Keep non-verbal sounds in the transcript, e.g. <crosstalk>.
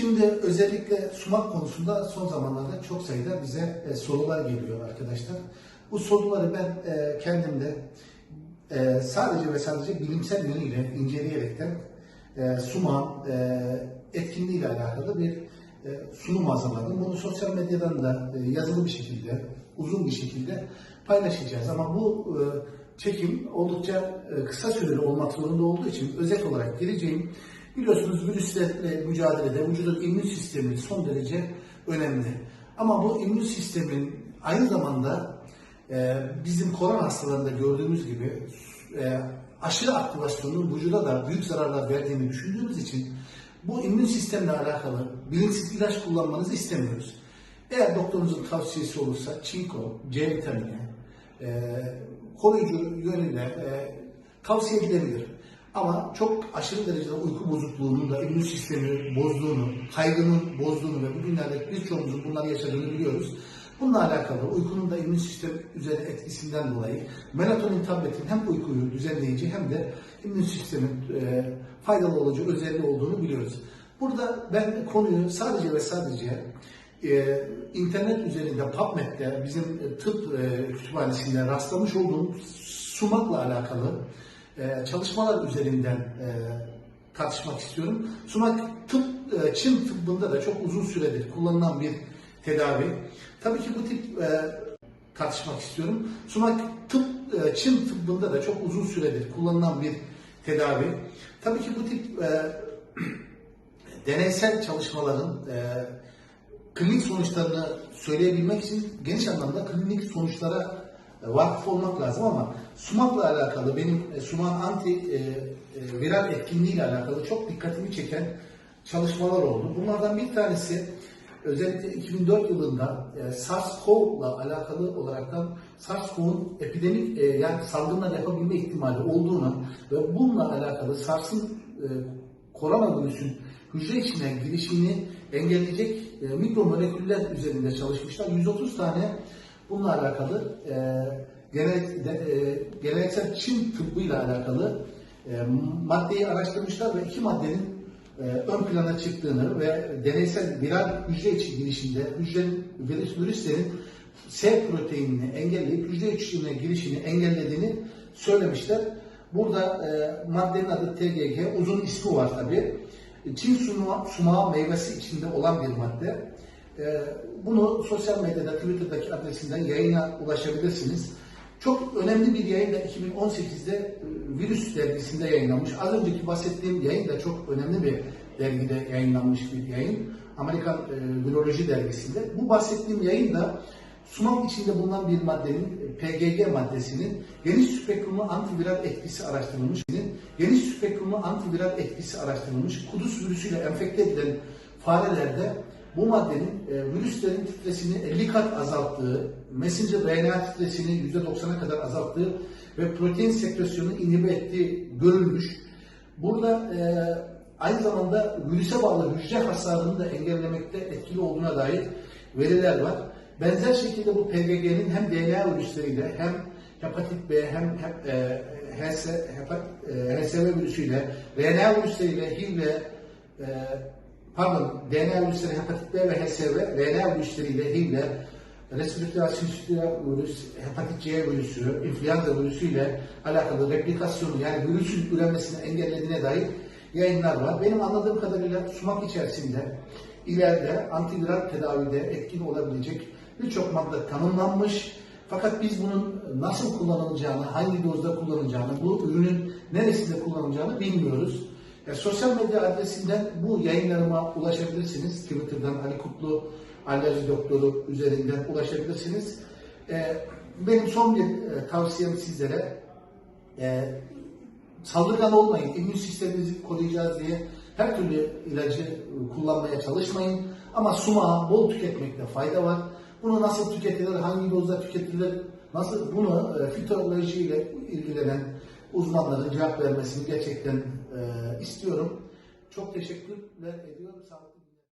Şimdi özellikle sumak konusunda son zamanlarda çok sayıda bize e, sorular geliyor arkadaşlar. Bu soruları ben e, kendimde e, sadece ve sadece bilimsel yönüyle inceleyerekten e, suman e, etkinliğiyle alakalı bir e, sunum hazırladım. Bunu sosyal medyadan da e, yazılı bir şekilde, uzun bir şekilde paylaşacağız. Ama bu e, çekim oldukça e, kısa süreli olmak zorunda olduğu için özet olarak gireceğim. Biliyorsunuz virüslerle mücadelede vücudun immün sistemi son derece önemli. Ama bu immün sistemin aynı zamanda e, bizim korona hastalarında gördüğümüz gibi e, aşırı aktivasyonun vücuda da büyük zararlar verdiğini düşündüğümüz için bu immün sistemle alakalı bilinçsiz ilaç kullanmanızı istemiyoruz. Eğer doktorunuzun tavsiyesi olursa çinko, C vitamini, e, koruyucu yönüyle e, tavsiye edilebilir. Ama çok aşırı derecede uyku bozukluğunun da immün sistemi bozduğunu, kaygının bozduğunu ve bugünlerde birçoğumuzun bunları yaşadığını biliyoruz. Bununla alakalı uykunun da immün sistem üzerine etkisinden dolayı melatonin tabletin hem uykuyu düzenleyici hem de immün sistemin e, faydalı olucu özelliği olduğunu biliyoruz. Burada ben konuyu sadece ve sadece e, internet üzerinde PubMed'de bizim e, tıp e, kütüphanesinde rastlamış olduğum sumakla alakalı e, çalışmalar üzerinden e, tartışmak istiyorum. Sumak tıp, e, Çin tıbbında da çok uzun süredir kullanılan bir tedavi. Tabii ki bu tip e, tartışmak istiyorum. Sumak tıp, e, Çin tıbbında da çok uzun süredir kullanılan bir tedavi. Tabii ki bu tip e, <clears throat> deneysel çalışmaların e, klinik sonuçlarını söyleyebilmek için geniş anlamda klinik sonuçlara vakıf olmak lazım ama sumakla alakalı benim e, sumak anti e, e, viral etkinliğiyle alakalı çok dikkatimi çeken çalışmalar oldu. Bunlardan bir tanesi özellikle 2004 yılında e, SARS-CoV'la alakalı olaraktan SARS-CoV'un epidemik e, yani salgınlar yapabilme ihtimali olduğunu ve bununla alakalı SARS'ın e, koronavirüsün hücre içine girişini engelleyecek e, mikromoleküller üzerinde çalışmışlar. 130 tane bununla alakalı e, genel, e, Çin tıbbıyla alakalı e, maddeyi araştırmışlar ve iki maddenin e, ön plana çıktığını ve deneysel viral hücre içi girişinde hücrenin virüs, virüslerin S proteinini engelleyip hücre içine girişini engellediğini söylemişler. Burada e, maddenin adı TGG, uzun ismi var tabi. Çin sumağı, sumağı meyvesi içinde olan bir madde. E, bunu sosyal medyada, Twitter'daki adresinden yayına ulaşabilirsiniz. Çok önemli bir yayın da 2018'de e, Virüs dergisinde yayınlanmış. Az önceki bahsettiğim yayın da çok önemli bir dergide yayınlanmış bir yayın. Amerikan e, Viroloji dergisinde. Bu bahsettiğim yayın da sumak içinde bulunan bir maddenin e, PGG maddesinin geniş spektrumlu antiviral etkisi araştırılmış. Geniş spektrumlu antiviral etkisi araştırılmış. Kudüs virüsüyle enfekte edilen farelerde bu maddenin e, virüslerin titresini 50 kat azalttığı, messenger RNA titresini %90'a kadar azalttığı ve protein sekresyonunu inhibe ettiği görülmüş. Burada e, aynı zamanda virüse bağlı hücre hasarını da engellemekte etkili olduğuna dair veriler var. Benzer şekilde bu PGG'nin hem DNA virüsleriyle hem hepatit B hem e, HS, hepat, e, HSV virüsüyle, RNA virüsleriyle HIV ve e, pardon DNA virüsleri hepatit B ve HSV, RNA virüsleriyle HIV ile respirasyon virüs, hepatit C virüsü, influenza virüsüyle alakalı replikasyonu yani virüsün üremesini engellediğine dair yayınlar var. Benim anladığım kadarıyla sumak içerisinde ileride antiviral tedavide etkin olabilecek birçok madde tanımlanmış. Fakat biz bunun nasıl kullanılacağını, hangi dozda kullanılacağını, bu ürünün neresinde kullanılacağını bilmiyoruz. E, sosyal medya adresinden bu yayınlarıma ulaşabilirsiniz. Twitter'dan Ali Kutlu alerji doktoru üzerinden ulaşabilirsiniz. E, benim son bir e, tavsiyem sizlere e, saldırgan olmayın. İmmün sisteminizi koruyacağız diye her türlü ilacı kullanmaya çalışmayın. Ama sumağı bol tüketmekte fayda var. Bunu nasıl tüketilir, hangi dozda tüketilir, nasıl bunu e, fitolojiyle ilgilenen uzmanların cevap vermesini gerçekten e, istiyorum. Çok teşekkürler ediyorum. Sağlıklı